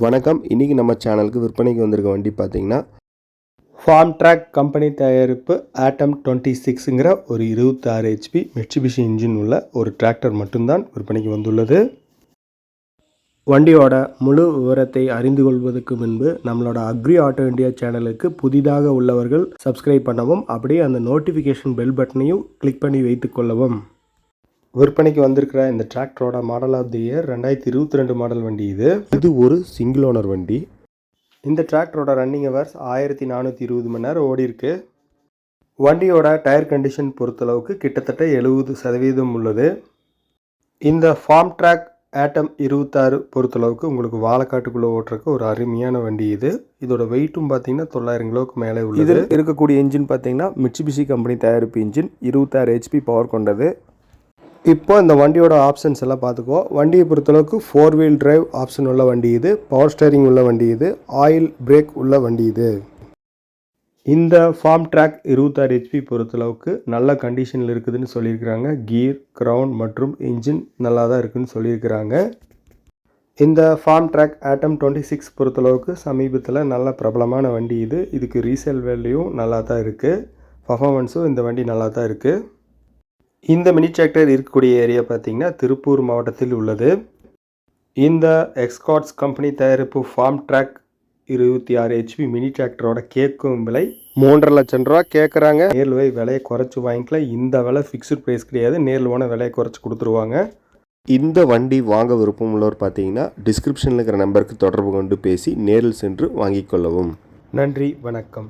வணக்கம். இன்றைக்கி நம்ம சேனலுக்கு விற்பனைக்கு வந்திருக்க வண்டி பார்த்தீங்கன்னா ஃபார்ம் ட்ராக் கம்பெனி தயாரிப்பு ஆட்டம் டுவெண்ட்டி சிக்ஸுங்கிற ஒரு இருபத்தாறு ஹெச்பி மெட்சுபிஷி இன்ஜின் உள்ள ஒரு டிராக்டர் மட்டும்தான் விற்பனைக்கு வந்துள்ளது. வண்டியோட முழு விவரத்தை அறிந்து கொள்வதற்கு முன்பு நம்மளோட அக்ரி ஆட்டோ இந்தியா சேனலுக்கு புதிதாக உள்ளவர்கள் சப்ஸ்கிரைப் பண்ணவும் அப்படியே அந்த நோட்டிஃபிகேஷன் பெல் பட்டனையும் கிளிக் பண்ணி வைத்துக்கொள்ளவும் விற்பனைக்கு வந்திருக்கிற இந்த டிராக்டரோட மாடல் ஆஃப் தி இயர் ரெண்டாயிரத்தி இருபத்தி ரெண்டு மாடல் வண்டி இது. இது ஒரு சிங்கிள் ஓனர் வண்டி. இந்த டிராக்டரோட ரன்னிங் ஹவர்ஸ் ஆயிரத்தி நானூற்றி இருபது மணி நேரம் ஓடி இருக்கு. வண்டியோட டயர் கண்டிஷன் பொறுத்தளவுக்கு கிட்டத்தட்ட எழுபது சதவீதம் உள்ளது. இந்த ஃபார்ம் ட்ராக் ஆட்டம் இருபத்தாறு பொறுத்தளவுக்கு உங்களுக்கு வாழைக்காட்டுக்குள்ளே ஓட்டுறக்கு ஒரு அருமையான வண்டி இது. இதோட வெயிட்டும் பார்த்தீங்கன்னா தொள்ளாயிரம் கிலோவுக்கு மேலே உள்ளது. இதில் இருக்கக்கூடிய இன்ஜின் பார்த்தீங்கன்னா மிட்சுபிஷி கம்பெனி தயாரிப்பு இன்ஜின் இருபத்தாறு ஹெச்பி பவர் கொண்டது. இப்போ இந்த வண்டியோட ஆப்ஷன்ஸ் எல்லாம் பார்த்துக்கோ. வண்டியை பொறுத்தளவுக்கு ஃபோர் வீல் டிரைவ் ஆப்ஷன் உள்ள வண்டி இது பவர் ஸ்டேரிங் உள்ள வண்டி இது ஆயில் பிரேக் உள்ள வண்டி இது. இந்த ஃபார்ம் ட்ராக் இருபத்தாறு ஹெச்பி பொறுத்தளவுக்கு நல்ல கண்டிஷனில் இருக்குதுன்னு சொல்லியிருக்கிறாங்க. கீர் க்ரௌன் மற்றும் இன்ஜின் நல்லா தான் இருக்குதுன்னு சொல்லியிருக்கிறாங்க. இந்த form track Atom twenty six பொறுத்தளவுக்கு சமீபத்தில் நல்ல பிரபலமான வண்டி இது. இதுக்கு ரீசேல் வேல்யூவும் நல்லா தான் இருக்குது பர்ஃபாமன்ஸும் இந்த வண்டி நல்லா தான் இருக்குது இந்த மினி டிராக்டர் இருக்கக்கூடிய ஏரியா பார்த்தீங்கன்னா திருப்பூர் மாவட்டத்தில் உள்ளது. இந்த எக்ஸ்காட்ஸ் கம்பெனி தயாரிப்பு ஃபார்ம் ட்ராக் இருபத்தி ஆறு ஹெச்பி மினி டிராக்டரோட கேட்கும் விலை மூன்றரை லட்சம் ரூபா கேட்குறாங்க நேரில் போய் விலையை குறைச்சி வாங்கிக்கலாம் இந்த விலை ஃபிக்ஸ்டு ப்ரைஸ் கிடையாது. நேரில் போனால் விலையை குறைச்சி கொடுத்துருவாங்க. இந்த வண்டி வாங்க விருப்பம் உள்ளவர் பார்த்தீங்கன்னா டிஸ்கிரிப்ஷனில் இருக்கிற நம்பருக்கு தொடர்பு கொண்டு பேசி நேரில் சென்று வாங்கிக் கொள்ளவும். நன்றி. வணக்கம்.